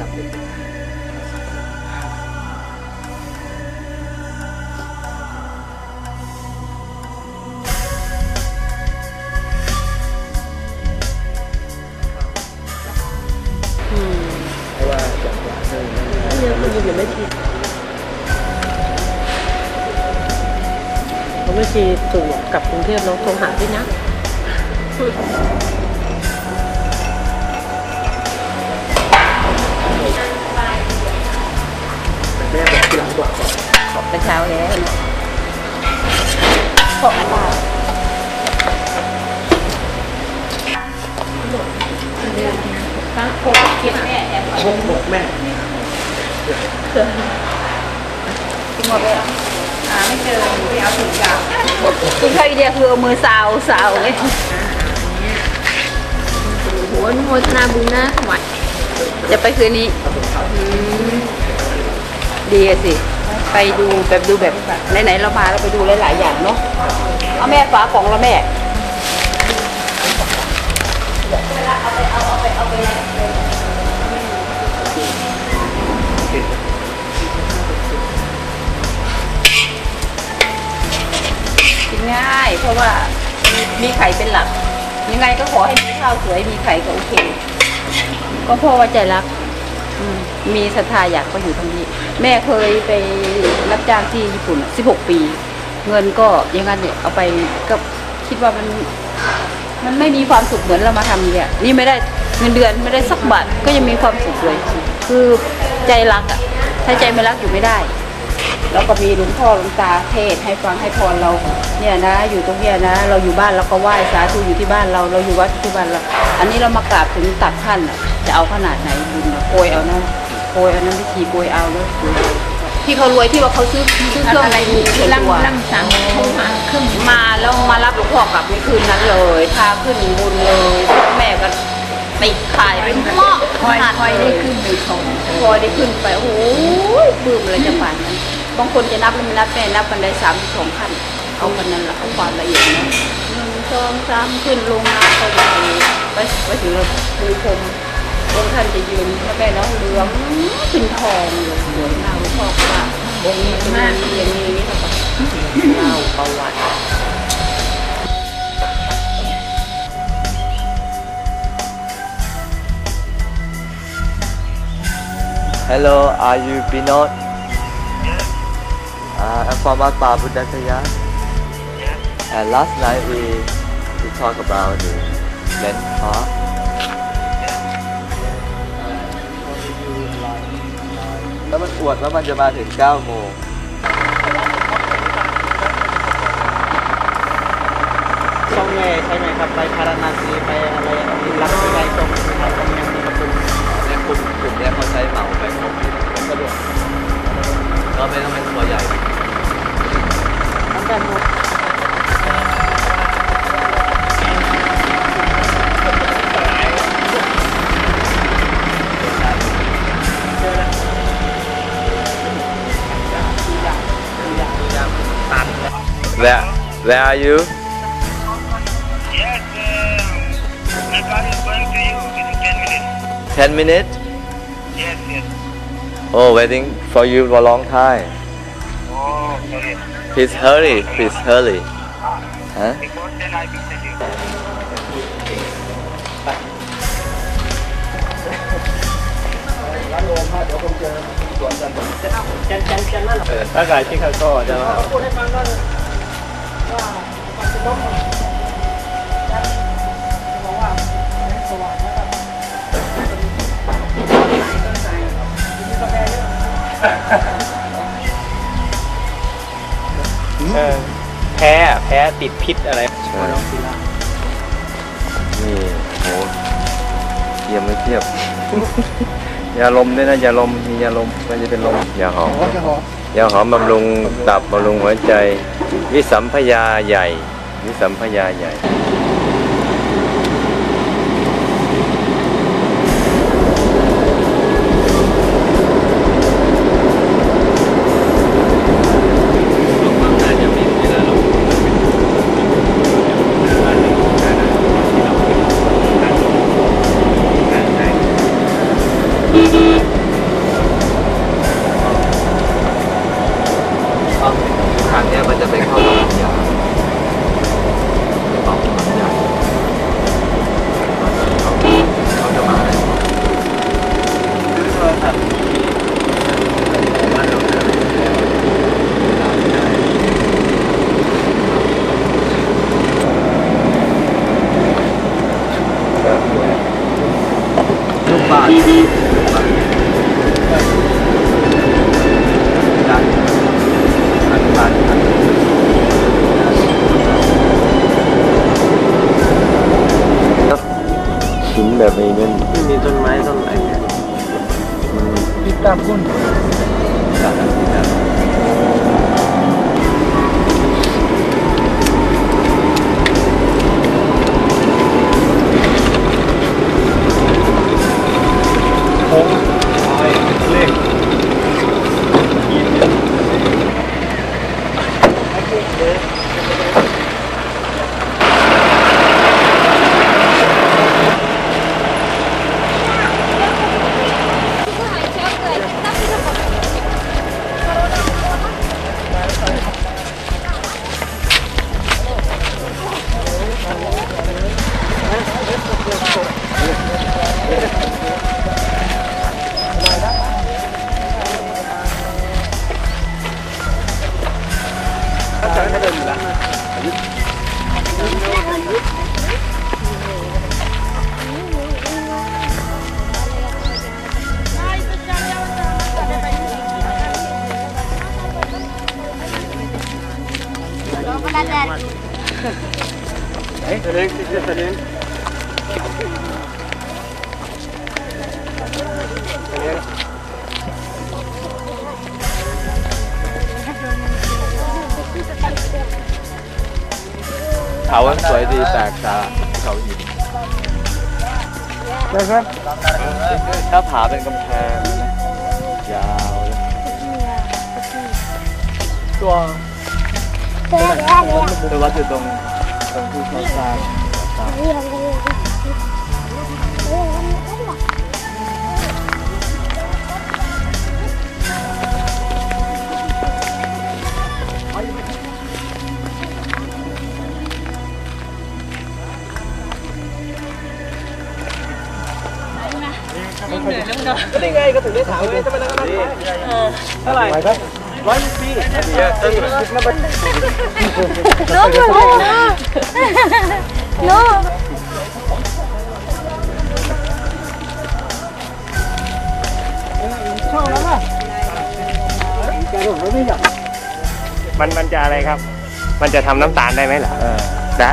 กับเด็พราะว่าอย่จ่าเงินอันนี้คุณยืยู่ไม่ชีเขาไม่ทีถูกกับกรุงเทพเนาะโทรหาพี่นะ แต่เช้าแล้วขอบคุณตั้งโคกเก็บแม่แอบพกบอกแม่กินหมดเลยหาไม่เจอไปเอาถุงยางกินข้าวอีเดียคือเอามือสาวสาวไงโหนุโมทนาบุญนะถวายจะไปคืนนี้ดีสิ ไปดูแบบดูแบบไหนๆเรามาเราไปดูหลายๆอย่างเนาะเอาแม่ฝากล่องแล้วแม่กินง่าย เพราะว่ามีไข่เป็นหลัก ยังไงก็ขอให้มีข้าวสวยมีไข่ก็โอเค ก็เพราะว่าใจรัก มีศรัทธาอยากก็อยู่ตรงนี้ แม่เคยไปรับจ้างที่ญี่ปุ่น 16 ปี เงินก็อยังงั้นเนี่ยเอาไปก็คิดว่ามันมันไม่มีความสุขเหมือนเรามาทำเนี่ยนี่ไม่ได้เงินเดือนไม่ได้สักบาทก็ยังมีความสุขเลย คือใจรักอะถ้าใจไม่รักอยู่ไม่ได้แล้วก็มีหลวงพ่อหลวงตาเทศให้ฟังให้พรเรา เนี่ยนะ อยู่ตรงเนี้ยนะ เราอยู่บ้านเราก็ไหว้สาธุอยู่ที่บ้านเรา เราอยู่วัดที่บ้านเรา อันนี้เรามากราบถึงตักท่านอะ จะเอาขนาดไหนบุญนะโกยเอานะโกยเอานะวิธีโกยเอาเลยที่เขารวยที่ว่าเขาซื้อซื้อเครื่องอะไรมีส่วนลังตัวลังสังโทรมาขึ้นมาแล้วมารับหลวงพ่อกลับในคืนนั้นเลยพาขึ้นบุญเลยแม่ก็ติดขายเป็นหม้อคอยขนาดคอยได้ขึ้นไปชมพอได้ขึ้นไปโอ้โหปลื้มเลยจะป่านนั้นบางคนจะนับแล้วไม่นับแม่นับกันได้สามสิบสองขั้นเอากันนั้นละเอาความละเอียดเนาะหนึ่งสองสามขึ้นลงมาก็ไปไปไปถึงเราปูพรม องค์ท่านจะยืนแล้วแม่เนาะเหลืองเป็นทองเลยสวยมากหลวงพ่อก็ว่าองค์นี้เป็นอย่างนี้อย่างนี้นี่ค่ะเล่าประวัติ Hello, are you Binod? Uh, I'm from Akbar Buddhakaya. And last night we we talked about the rent car. แล้วมันอวดว่ามันจะมาถึง9โมงช่องแม่ใช่ไหมครับไปพาราณสีไปอะไรรักไปไกลตรงนะครับตรงยังมีประตูในกลุ่มกลุ่มเนี้ยเขาใช้เหมาไปครบที่สะดวกก็ไม่ต้องเป็นตัวใหญ่ทั้งการหมด Where are you? Yes, uh, my car is going to you within 10 minutes. 10 minutes? Yes, yes. Oh, waiting for you for a long time. Oh, sorry. Please hurry, please hurry. Huh? Because then I will tell you. Các? เป็นน้องบอกว่าสว่างนะครับมีกาแฟเยอะเออแพ้อะแพ้ติดพิษอะไร ใช่นี่โหเยี่ยมไม่เทียบ ยาลมด้วยนะยาลมมียาลมมันจะเป็นลมยาหอมยาหอมบำรุงตับบำรุงหัวใจ วิสัมพยาใหญ่ วิสัมพยาใหญ่ ชิ้นแบบนี้เนี่ยมีต้นไม้ต้นอะไรนมัน ติดตามคุณ home. Eh, teling, sisi teling. Teling. เขาสวยดีแตกตาเขาหินถ้าผาเป็นกำแพงนะยาวเลยตัวคื อวัดอยู่ตรงตรงที่เขาสร้างสร้างนี่ไงก็ถึงได้ถามเลยจะไปนั่งกันเท่าไหร่ร้อยปีมันมันจะอะไรครับ มันจะทำน้ำตาลได้ไหมล่ะเออนะ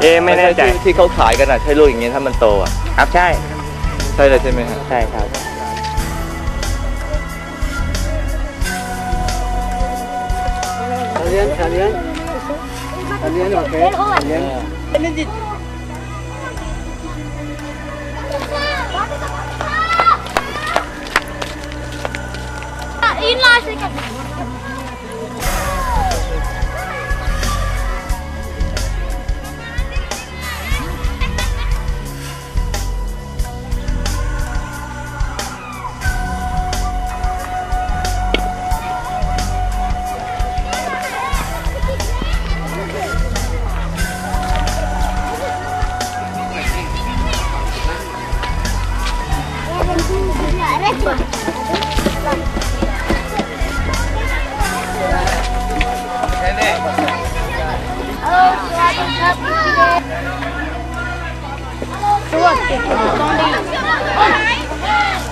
เอะไม่แน่ใจที่ที่เขาขายกันอะใช่ลูกอย่างงี้ถ้ามันโตอะครับใช่ ใช่เลยใช่ไหมฮะใช่ครับ Kalian, kalian. Kalian oke. kalian Okay. lah sih kan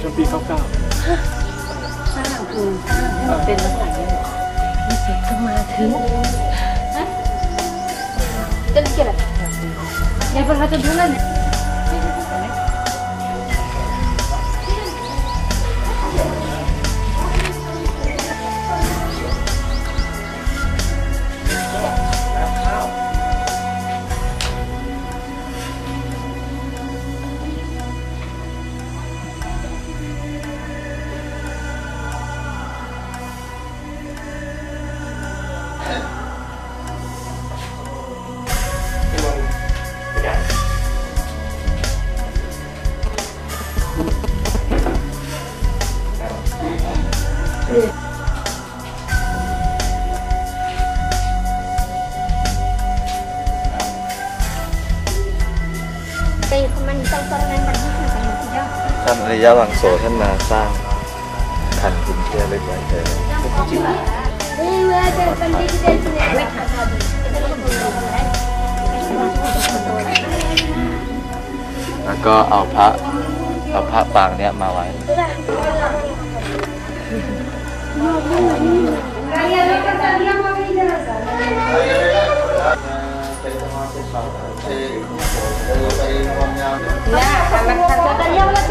ช่วงปีเก้าเก้าสร้างคือสร้างให้มันเป็นลักษณะนี้มีเสียงขึ้มาถึงจะเกี่อะไรเนี่ยพอเราจะพูดแล้วเนี่ย ริยวังโสท่านมาสร้างขันหินเทียเล็กไว้เจอแล้วก็เอาพระเอาพระปางเนี้ยมาไว้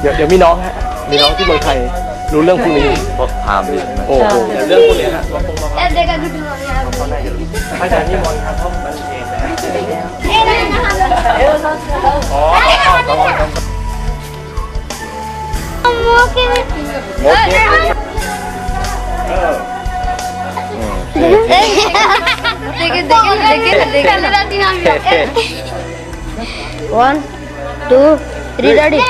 เดี๋ยวเดี๋ยวมีน้องฮะ มีน้องที่เมืองไทยรู้เรื่องพวกนี้ พวกพามดิโอ้โห เรื่องพวกนี้ฮะ ลองลองลอง Eh, dekat duduk ni. อาจารย์นิมนต์ครับเพราะมันเองนะ Eh, dah nak อ๋อต้องต้องต้อง Oke. งดเยอะเอออืม Dikit, dikit, dikit, dikit. Kalau dah tinggal. เท่ one two three ready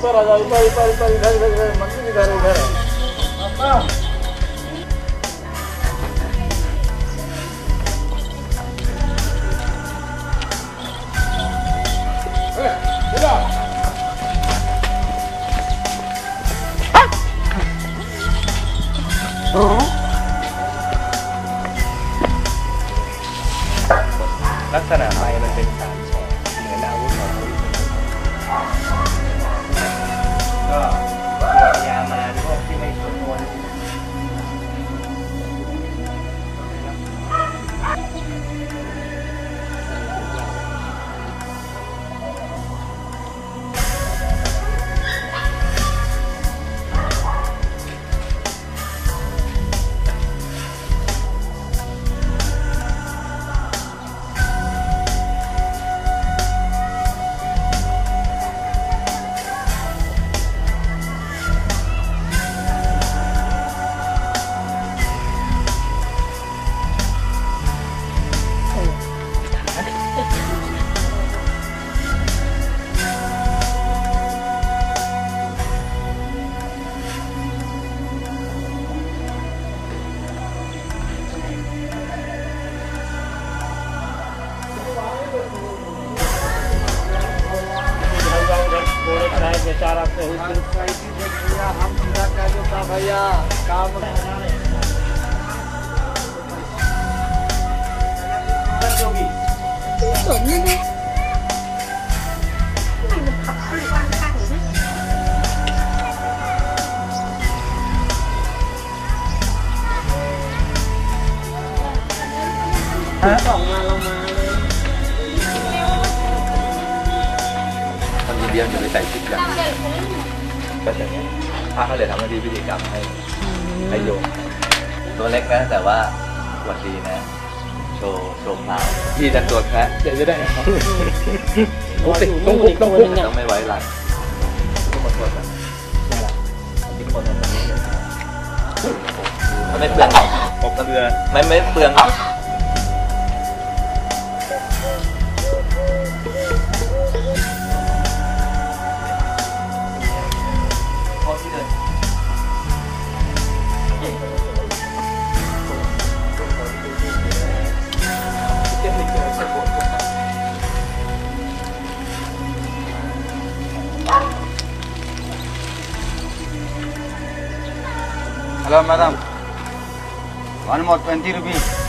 ऊपर आ जाओ ऊपर ऊपर ऊपर इधर इधर इधर मंदिर इधर इधर। คนอินเดียจะไปใส่ชุดอย่างก็จะเนี้ยพระเขาเลยทำหน้าที่พิธีกรรมให้ให้โยมตัวเล็กนะ แต่ว่าหวัดดีนะ โชว์โชว์พราวพี่จะตัวแพะเดี๋ยวจะได้ต้องติดต้องคุกต้องคุกต้องไม่ไว้หลังต้องมาตรวจกันนี่แหละที่คนมันไม่เปลืองผมกระเบือไม่ไม่เปลืองพ Madam. One more 20 rupees.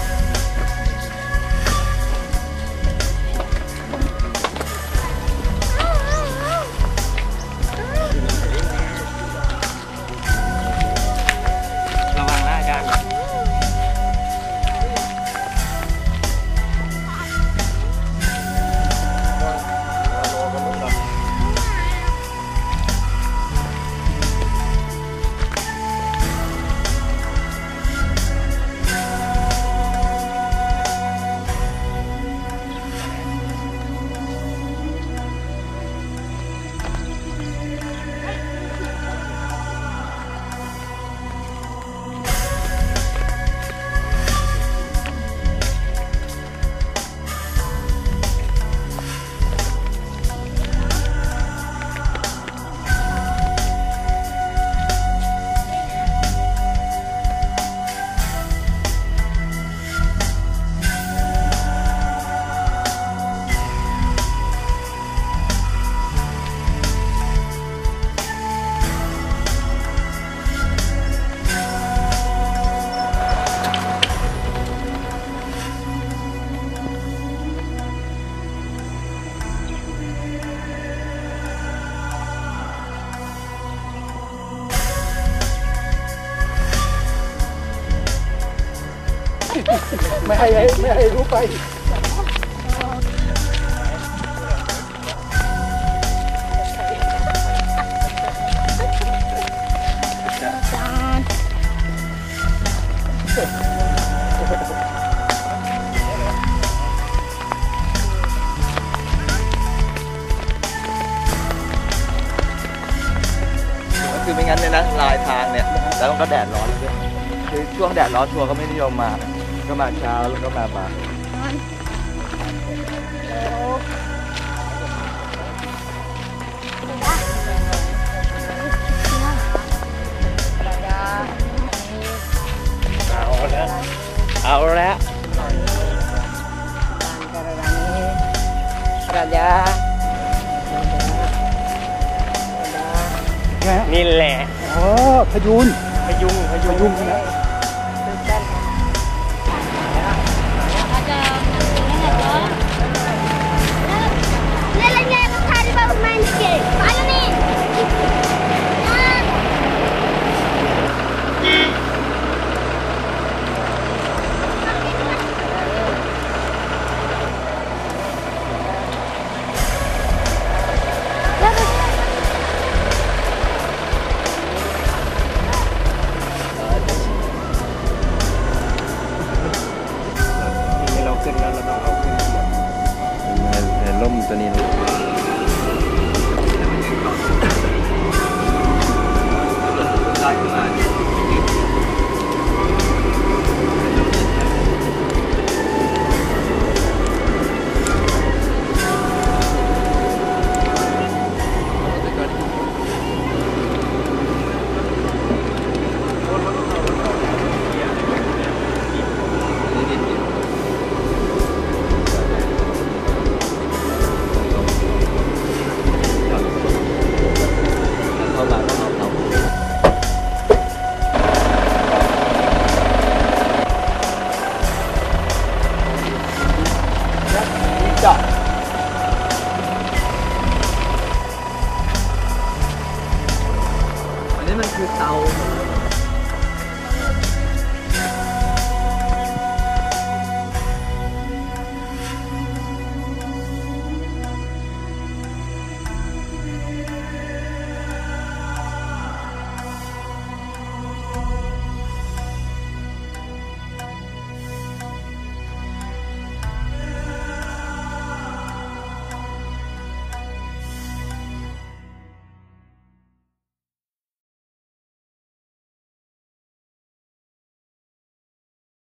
ให้ไม่ให้รู้ไปคือไม่งั้นเนี่ยนะลายทางเนี่ย แล้วมันก็แดดร้อนด้วยคือช่วงแดดร้อนทัวร์ก็ไม่นิยมมา ก็มาเช้าแล้วก็มาบ่ายเอาแล้วเอาแล้ว Raja. นี่แหละ อ๋อพยูน